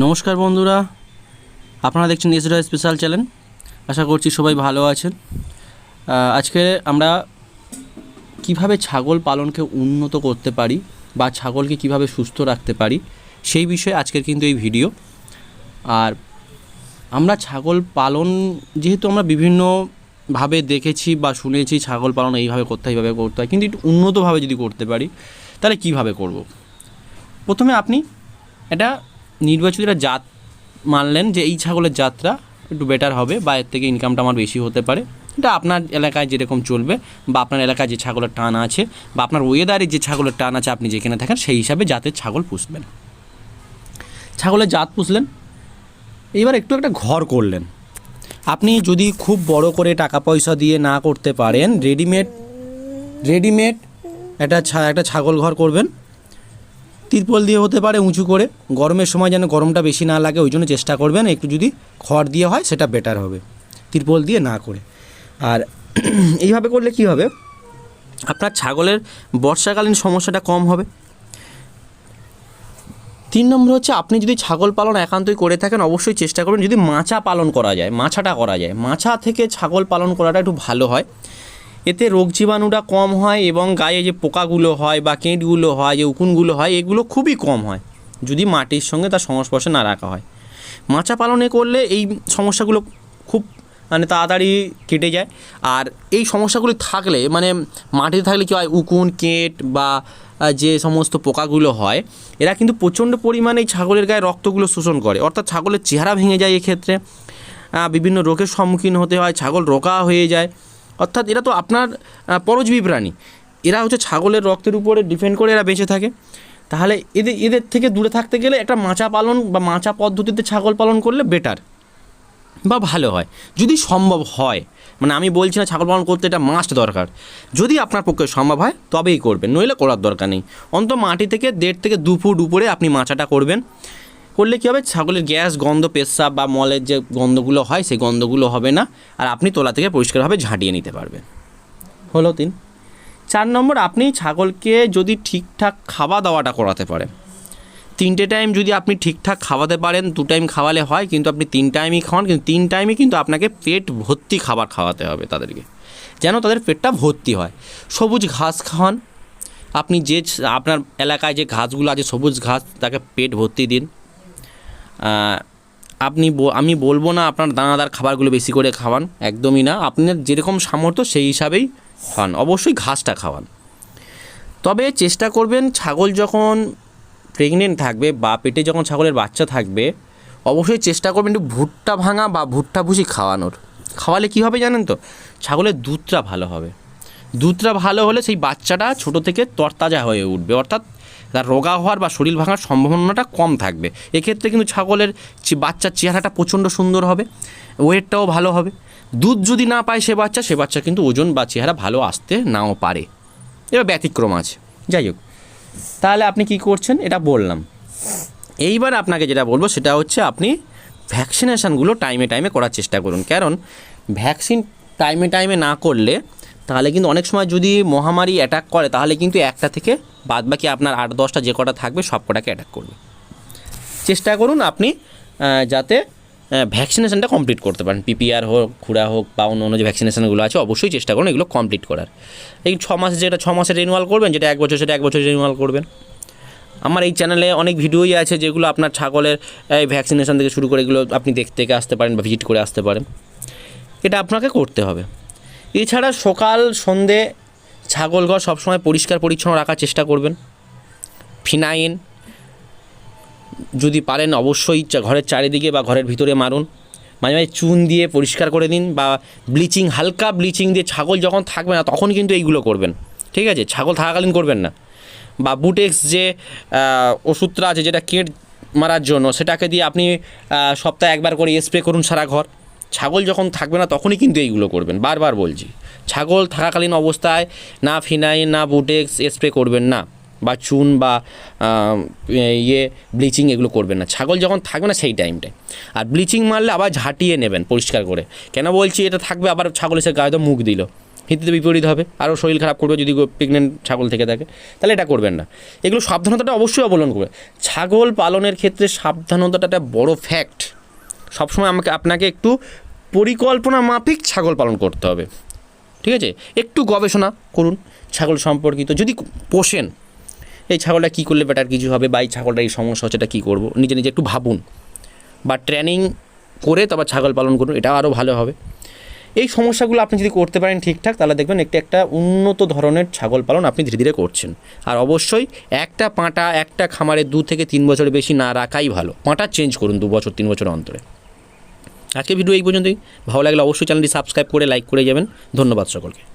নমস্কার বন্ধুরা, আপনারা দেখছেন এসরা স্পেশাল চ্যানেল আশা করছি সবাই ভালো আছেন। আজকে আমরা কীভাবে ছাগল পালনকে উন্নত করতে পারি বা ছাগলকে কীভাবে সুস্থ রাখতে পারি, সেই বিষয়ে আজকের কিন্তু এই ভিডিও। আর আমরা ছাগল পালন, যেহেতু আমরা বিভিন্নভাবে দেখেছি বা শুনেছি ছাগল পালন এইভাবে করতে হয়, এইভাবে করতে হয়, কিন্তু একটু উন্নতভাবে যদি করতে পারি, তাহলে কীভাবে করব? প্রথমে আপনি এটা নির্বাচিত একটা জাত মানলেন যে এই ছাগলের জাতটা একটু বেটার হবে, বা এর থেকে ইনকামটা আমার বেশি হতে পারে। এটা আপনার এলাকায় যেরকম চলবে, বা আপনার এলাকায় যে ছাগলের টান আছে, বা আপনার ওয়েদারে যে ছাগলের টান আছে আপনি যেখানে থাকেন, সেই হিসাবে জাতের ছাগল পুষবেন। ছাগলের জাত পুষলেন। এইবার একটু একটা ঘর করলেন। আপনি যদি খুব বড় করে টাকা পয়সা দিয়ে না করতে পারেন রেডিমেড রেডিমেড একটা ছা- একটা ছাগল ঘর করবেন। তিরপল দিয়ে হতে পারে উঁচু করে। গরমের সময় যেন গরমটা বেশি না লাগে ওই জন্য চেষ্টা করবেন একটু যদি খড় দিয়ে হয়, সেটা বেটার হবে। তিরপল দিয়ে না করে। আর এইভাবে করলে কি হবে? আপনার ছাগলের বর্ষাকালীন সমস্যাটা কম হবে। তিন নম্বর হচ্ছে, আপনি যদি ছাগল পালন একান্তই করে থাকেন, অবশ্যই চেষ্টা করবেন যদি মাছা পালন করা যায়, মাছাটা করা যায়। মাছা থেকে ছাগল পালন করাটা একটু ভালো হয়। এতে রোগ জীবাণুটা কম হয় এবং গায়ে যে পোকাগুলো হয় বা কেঁটগুলো হয়, যে উকুনগুলো হয়, এগুলো খুবই কম হয়, যদি মাটির সঙ্গে তার সংস্পর্শে না রাখা হয়। মাছা পালনে করলে এই সমস্যাগুলো খুব মানে তাড়াতাড়ি কেটে যায়। আর এই সমস্যাগুলি থাকলে মানে মাটিতে থাকলে কী হয়, উকুন, কেট বা যে সমস্ত পোকাগুলো হয়, এরা কিন্তু প্রচণ্ড পরিমাণে এই ছাগলের গায়ে রক্তগুলো শোষণ করে। অর্থাৎ ছাগলের চেহারা ভেঙে যায় এক্ষেত্রে। বিভিন্ন রোগের সম্মুখীন হতে হয়, ছাগল রোগা হয়ে যায়। অর্থাৎ এরা তো আপনার পরজীবী প্রাণী। এরা হচ্ছে ছাগলের রক্তের উপরে ডিপেন্ড করে এরা বেঁচে থাকে। তাহলে এদের এদের থেকে দূরে থাকতে গেলে একটা মাচা পালন বা মাচা পদ্ধতিতে ছাগল পালন করলে বেটার বা ভালো হয়। যদি সম্ভব হয় মানে আমি বলছি না ছাগল পালন করতে এটা মাস্ট দরকার। যদি আপনার পক্ষে সম্ভব হয়, তবেই করবেন, নইলে করার দরকার নেই। অন্তত মাটি থেকে দেড় থেকে দু ফুট উপরে আপনি মাচাটা করবেন। করলে কী হবে? ছাগলের গ্যাস, গন্ধ, পেশাব বা মলের যে গন্ধগুলো হয়, সেই গন্ধগুলো হবে না। আর আপনি তোলা থেকে পরিষ্কারভাবে ঝাঁটিয়ে নিতে পারবেন। হলো তিন। চার নম্বর, আপনি ছাগলকে যদি ঠিকঠাক খাওয়া দাওয়াটা করাতে পারেন। তিনটে টাইম যদি আপনি ঠিকঠাক খাওয়াতে পারেন, দু টাইম খাওয়ালে হয়, কিন্তু আপনি তিন টাইমই খাওয়ান, কিন্তু তিন টাইমে কিন্তু আপনাকে পেট ভর্তি খাবার খাওয়াতে হবে তাদেরকে। যেন তাদের পেটটা ভর্তি হয়। সবুজ ঘাস খাওয়ান। আপনি যে আপনার এলাকায় যে ঘাসগুলো আছে, সবুজ ঘাস, তাকে পেট ভর্তি দিন। আপনি আমি বলব না আপনার দানাদার খাবারগুলো বেশি করে খাওয়ান, একদমই না। আপনার যেরকম সামর্থ্য সেই হিসাবেই খাওয়ান অবশ্যই ঘাসটা খাওয়ান। তবে চেষ্টা করবেন ছাগল যখন প্রেগনেন্ট থাকবে বা পেটে যখন ছাগলের বাচ্চা থাকবে, অবশ্যই চেষ্টা করবেন একটু ভুট্টা ভাঙা বা ভুট্টা ভুষি খাওয়ানোর। খাওয়ালে কী হবে জানেন তো? ছাগলের দুধটা ভালো হবে। দুধটা ভালো হলে সেই বাচ্চাটা ছোট থেকে তরতাজা হয়ে উঠবে। অর্থাৎ তার রোগা হওয়ার বা শরীর ভাঙার সম্ভাবনাটা কম থাকবে। এক্ষেত্রে কিন্তু ছাগলের বাচ্চার চেহারাটা প্রচণ্ড সুন্দর হবে, ওয়েটটাও ভালো হবে। দুধ যদি না পায় সে বাচ্চা সে বাচ্চা কিন্তু ওজন বা চেহারা ভালো আসতে নাও পারে। এবার ব্যতিক্রম আছে। যাই হোক, তাহলে আপনি কি করছেন? এটা বললাম। এইবার আপনাকে যেটা বলব, সেটা হচ্ছে আপনি ভ্যাকসিনেশানগুলো টাইমে টাইমে করার চেষ্টা করুন। কারণ ভ্যাকসিন টাইমে টাইমে না করলে তাহলে কিন্তু অনেক সময় যদি মহামারী অ্যাটাক করে, তাহলে কিন্তু একটা থেকে বাদ বাকি আপনার আট, দশটা যে কটা থাকবে, সব কটাকে অ্যাটাক করবে। চেষ্টা করুন আপনি যাতে ভ্যাকসিনেশনটা কমপ্লিট করতে পারেন। পিপিআর হোক খুরা হোক বা অন্য অন্য যে ভ্যাকসিনেশনগুলো আছে, অবশ্যই চেষ্টা করুন এগুলো কমপ্লিট করার। এই ছ মাস যেটা, ছ মাসে রিনিউয়াল করবেন, যেটা এক বছর, সেটা এক বছর রিনিউয়াল করবেন। আমার এই চ্যানেলে অনেক ভিডিওই আছে যেগুলো আপনার ছাগলের, এই ভ্যাকসিনেশন থেকে শুরু করে এগুলো আপনি দেখতে আসতে পারেন বা ভিজিট করে আসতে পারেন। এটা আপনাকে করতে হবে। এছাড়া সকাল, সন্ধে ছাগলঘর সবসময় পরিষ্কার, পরিচ্ছন্ন রাখার চেষ্টা করবেন। ফিনাইন যদি পারেন অবশ্যই ঘরের চারিদিকে বা ঘরের ভিতরে মারুন। মাঝে মাঝে চুন দিয়ে পরিষ্কার করে দিন বা ব্লিচিং, হালকা ব্লিচিং দিয়ে ছাগল যখন থাকবে না তখন কিন্তু এইগুলো করবেন। ঠিক আছে? ছাগল থাকাকালীন করবেন না। বা বুটেক্স যে ওষুধটা আছে যেটা কেট মারার জন্য সেটাকে দিয়ে আপনি সপ্তাহে একবার করে স্প্রে করুন সারা ঘর। ছাগল যখন থাকবে না, তখনই কিন্তু এইগুলো করবেন। বারবার বলছি, ছাগল থাকাকালীন অবস্থায় না ফিনাইন না বুটেক্স স্প্রে করবেন না, বা চুন বা ইয়ে ব্লিচিং এগুলো করবেন না। ছাগল যখন থাকবে না সেই টাইমটায় আর ব্লিচিং মারলে আবার ঝাঁটিয়ে নেবেন পরিষ্কার করে। কেন বলছি, এটা থাকবে, আবার ছাগল এসে গায়ে তো মুখ দিল। হিন্দিতে বিপরীত হবে। আরও শরীর খারাপ করবে যদি প্রেগনেন্ট ছাগল থেকে থাকে। তাহলে এটা করবেন না। এগুলো সাবধানতাটা অবশ্যই অবলম্বন করবে ছাগল পালনের ক্ষেত্রে সাবধানতাটা একটা বড় ফ্যাক্ট সবসময় আমাকে, আপনাকে একটু পরিকল্পনা মাফিক ছাগল পালন করতে হবে। ঠিক আছে? একটু গবেষণা করুন ছাগল সম্পর্কিত। যদি পোষেন, এই ছাগলটা কী করলে বেটার কিছু হবে বা এই ছাগলটা এই সমস্যা হচ্ছে, এটা কী করব? নিজে নিজে একটু ভাবুন। বা ট্রেনিং করে তারপর ছাগল পালন করুন, এটা আরও ভালো হবে। এই সমস্যাগুলো আপনি যদি করতে পারেন ঠিকঠাক, তাহলে দেখবেন একটা একটা উন্নত ধরনের ছাগল পালন আপনি ধীরে ধীরে করছেন। আর অবশ্যই একটা পাঁটা, একটা খামারে দু থেকে তিন বছরের বেশি না রাখাই ভালো। পাঁটা চেঞ্জ করুন দু বছর, তিন বছর অন্তরে। আজকে ভিডিও এই পর্যন্তই। ভালো লাগলে অবশ্যই চ্যানেলটি সাবস্ক্রাইব করে লাইক করে যাবেন। ধন্যবাদ সকলকে।